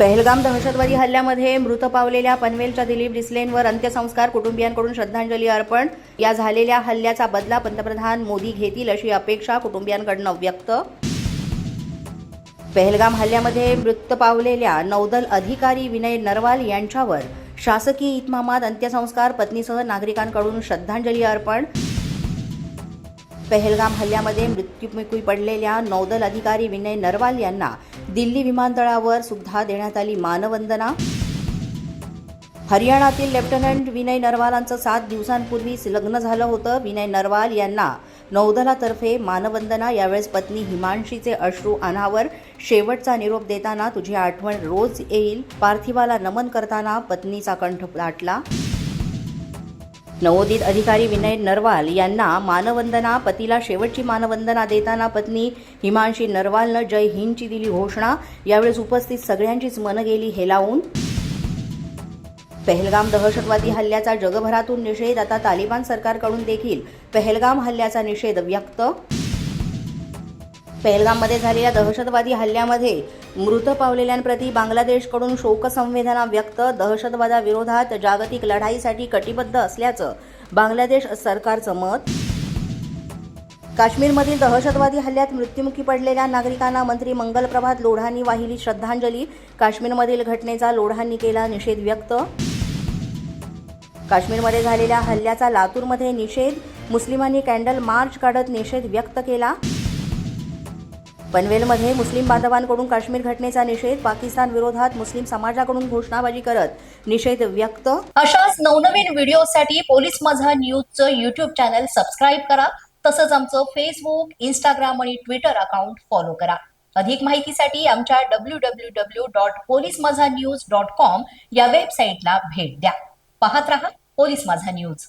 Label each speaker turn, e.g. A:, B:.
A: पहलगाम दहशतवादी हल्ल्यामध्ये मृत पावलेल्या पनवेलच्या दिलीप डिसलेनवर अंत्यसंस्कार कुटुंबियांकडून श्रद्धांजली अर्पण. या झालेल्या हल्ल्याचा बदला पंतप्रधान मोदी घेतील अशी अपेक्षा कुटुंबियांकडनं व्यक्त. पहलगाम हल्ल्यामध्ये मृत पावलेल्या नौदल अधिकारी विनय नरवाल यांच्यावर शासकीय इतमामात अंत्यसंस्कार पत्नीसह नागरिकांकडून श्रद्धांजली अर्पण. पहलगाम हल्ल्यामध्ये मृत्युमुखी पडलेल्या नौदल अधिकारी विनय नरवाल यांना दिल्ली विमानतळावर सुद्धा देण्यात आली मानवंदना. हरियाणातील लेफ्टनंट विनय नरवालांचं सात दिवसांपूर्वीच लग्न झालं होतं. विनय नरवाल यांना नौदलातर्फे मानवंदना यावेळेस पत्नी हिमांशीचे अश्रू अनावर शेवटचा निरोप देताना तुझी आठवण रोज येईल. पार्थिवाला नमन करताना पत्नीचा कंठ दाटला नवोदित अधिकारी विनय नरवाल यांना मानवंदना पतीला शेवटची मानवंदना देताना पत्नी हिमांशी नरवालनं जय हिंदची दिली घोषणा. यावेळेस उपस्थित सगळ्यांचीच मनं गेली हेलावून. पहलगाम दहशतवादी हल्ल्याचा जगभरातून निषेध आता तालिबान सरकारकडून देखील. पहलगाम हल्ल्याचा निषेध व्यक्त पहलगाममध्ये झालेल्या दहशतवादी हल्ल्यामध्ये मृत पावलेल्यांप्रती बांगलादेशकडून शोकसंवेदना व्यक्त. दहशतवादाविरोधात जागतिक लढाईसाठी कटिबद्ध असल्याचं बांगलादेश सरकारचं मत. काश्मीरमधील दहशतवादी हल्ल्यात मृत्युमुखी पडलेल्या नागरिकांना मंत्री मंगल प्रभात लोढांनी वाहिली श्रद्धांजली. काश्मीरमधील घटनेचा लोढांनी केला निषेध व्यक्त. काश्मीरमध्ये झालेल्या हल्ल्याचा लातूरमध्ये निषेध. मुस्लिमांनी कॅन्डल मार्च काढत निषेध व्यक्त केला. पनवेलमध्ये मुस्लिम बांधवांकडून काश्मीर घटनेचा निषेध पाकिस्तान विरोधात मुस्लिम समाजाकडून घोषणाबाजी करत निषेध व्यक्त.
B: अशाच नवनवीन व्हिडिओसाठी पोलीस माझा न्यूजचं युट्यूब चॅनल सबस्क्राईब करा. तसंच आमचं फेसबुक इंस्टाग्राम आणि ट्विटर अकाउंट फॉलो करा. अधिक माहितीसाठी आमच्या W W W dot police Majha news dot com या वेबसाईटला भेट द्या. पाहत रहा पोलीस माझा न्यूज.